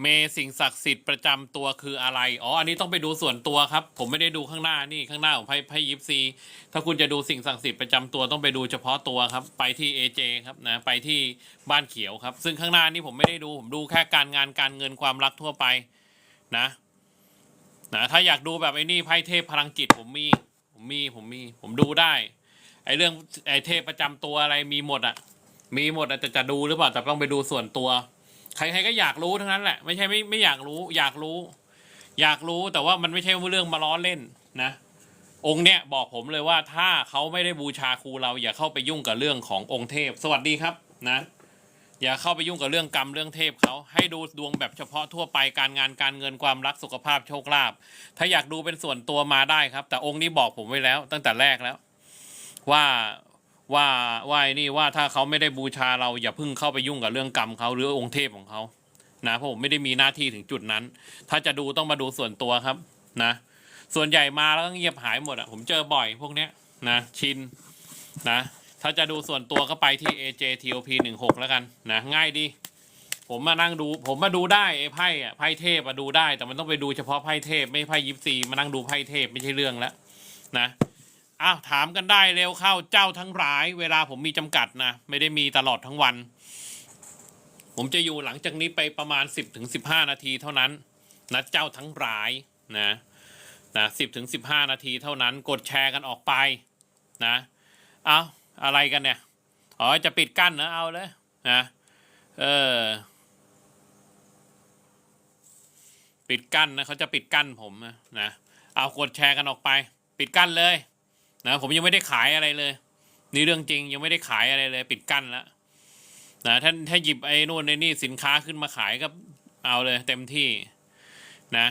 เมสิ่งศักดิ์สิทธิ์ประจำตัวคืออะไร อ๋อ อันนี้ต้องไปดูส่วนตัวครับ ผมไม่ได้ดูข้างหน้านี่ข้างหน้าของไพ่ไพ่ยิปซี ถ้าคุณจะดูสิ่งศักดิ์สิทธิ์ประจำตัวต้องไปดูเฉพาะตัวครับ ไปที่ AJ ครับนะ ไปที่บ้านเขียวครับ ซึ่งข้างหน้านี่ผมไม่ได้ดู ผมดูแค่การงานการเงินความรักทั่วไปนะ นะ ถ้าอยากดูแบบไอ้นี่ไพ่เทพพลังจิตผมมี ผมมี ผมมี ผมดูได้ ไอ้เรื่องไอ้เทพประจำตัวอะไรมีหมดอะมีหมดอะแต่จะดูหรือเปล่าแต่ต้องไปดูส่วนตัว ใครๆก็อยากรู้ทั้งนั้นแหละ ไม่ใช่ไม่ไม่อยากรู้ อยากรู้ อยากรู้แต่ว่ามันไม่ใช่เรื่องมาล้อเล่นนะ องค์เนี้ยบอกผมเลยว่าถ้าเขาไม่ได้บูชาครูเราอย่าเข้าไปยุ่งกับเรื่องขององค์เทพ สวัสดีครับนะ อย่าเข้าไปยุ่งกับเรื่องกรรมเรื่องเทพเขาให้ดูดวงแบบเฉพาะทั่วไปการงานการเงินความรักสุขภาพโชคลาภถ้าอยากดูเป็นส่วนตัวมาได้ครับ แต่องค์นี้บอกผมไว้แล้ว ตั้งแต่แรกแล้ว ว่า ว่าว่าไอ้นี่ว่าถ้าเขาไม่ได้บูชาเราอย่าเพิ่งเข้าไปยุ่งกับเรื่องกรรมเขาหรือองค์เทพของเขานะเพราะผมไม่ได้มีหน้าที่ถึงจุดนั้น ถ้าจะดูต้องมาดูส่วนตัวครับนะ ส่วนใหญ่มาแล้วก็เงียบหายหมดอะผมเจอบ่อยพวกเนี้ยนะชินนะถ้าจะดูส่วนตัวก็ไปที่ AJ TOP 16แล้วกันนะง่ายดีผมมานั่งดูผมมาดูได้ไอ้ไพ่อะไพ่เทพอะดูได้ แต่มันต้องไปดูเฉพาะไพ่เทพ ไม่ไพ่ยิปซีมานั่งดูไพ่เทพไม่ใช่เรื่องแล้วนะ อ้าวถามกันได้เร็วเข้าเจ้าทั้งหลาย เวลาผมมีจำกัดนะ ไม่ได้มีตลอดทั้งวัน ผมจะอยู่หลังจากนี้ไปประมาณ 10ถึง15 นาทีเท่านั้นนะเจ้าทั้งหลายนะนะ10ถึง15นาทีเท่านั้นกดแชร์กันออกไปนะเอาอะไรกันเนี่ยอ๋อจะปิดกั้นนะเอาเลยนะเออปิดกั้นนะเขาจะปิดกั้นผมนะนะเอากดแชร์กันออกไป ปิดกั้นเลย นะผมยังไม่ได้ขายอะไรเลย นี่เรื่องจริงยังไม่ได้ขายอะไรเลย ปิดกั้นแล้วนะถ้าถ้าหยิบไอ้นู่นไอ้นี่สินค้าขึ้นมาขายก็เอาเลย เต็มที่นะ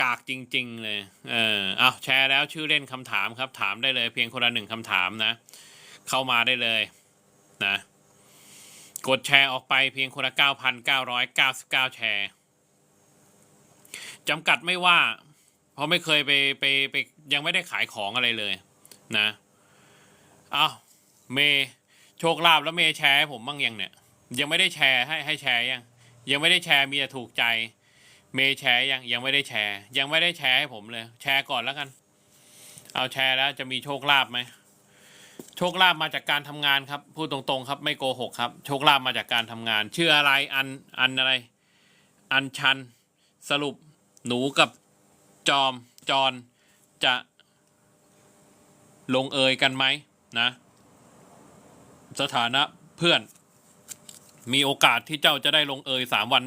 กากจริง ๆ เลย เออเอาแชร์แล้วชื่อเล่นคำถามครับ ถามได้เลย เพียงคนละหนึ่งคำถามนะ เข้ามาได้เลย นะ กดแชร์ออกไปเพียงคนละ 9,999 แชร์จำกัดไม่ว่า เพราะไม่เคยไปไปไป ยังไม่ได้ขายของอะไรเลยนะเอาเมโชคลาภแล้วเมแชร์ให้ผมบ้างยังเนี่ย ยังไม่ได้แชร์ให้ให้แชร์ยัง ยังไม่ได้แชร์มีแต่ถูกใจ เมแชร์ยังยังไม่ได้แชร์ ยังไม่ได้แชร์ให้ผมเลย แชร์ก่อนแล้วกัน เอาแชร์แล้วจะมีโชคลาภไหมโชคลาภมาจากการทำงานครับพูดตรงๆครับ ไม่โกหกครับ โชคลาภมาจากการทำงาน ชื่ออะไรอันอันอะไร อันชัน สรุป หนูกับจอมจอน จะลงเอยกันไหมนะ สถานะเพื่อน มีโอกาสที่เจ้าจะได้ลงเอยสามวัน